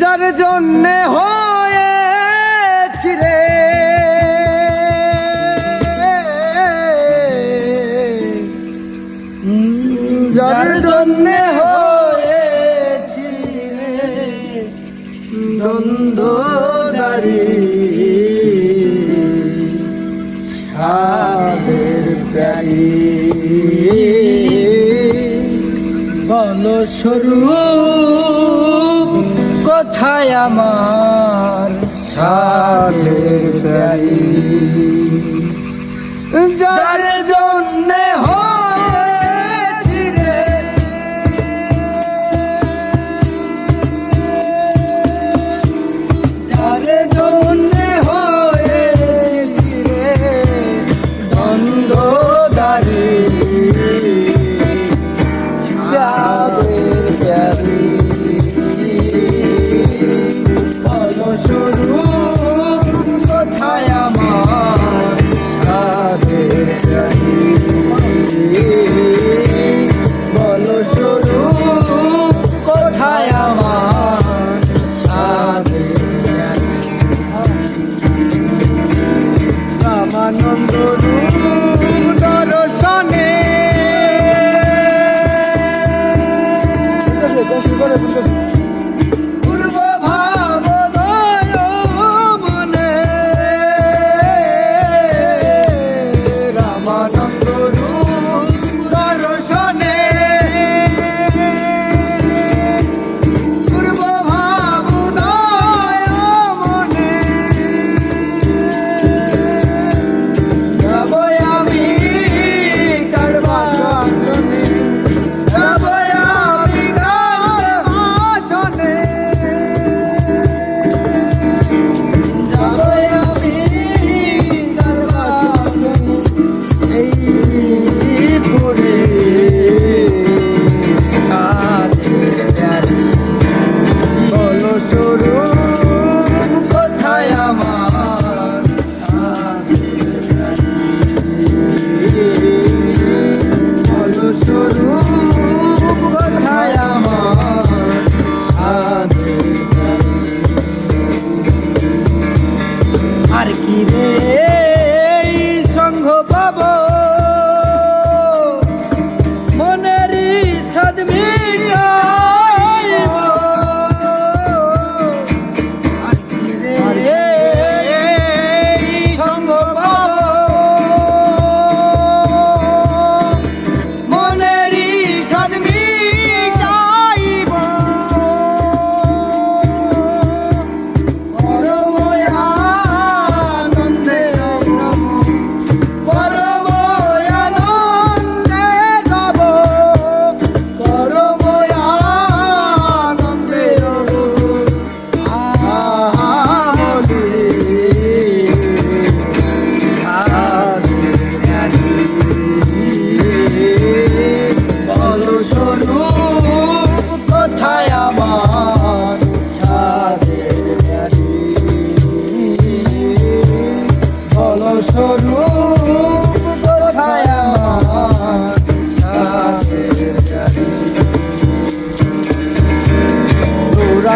যার জন্যে হয়েছিলে। যার জন্যে হয়েছিলে। দ্বন্দ্বদারি সাদের প্যারি বল স্বরূপ কোথায় আমার সাথে যারে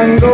Go.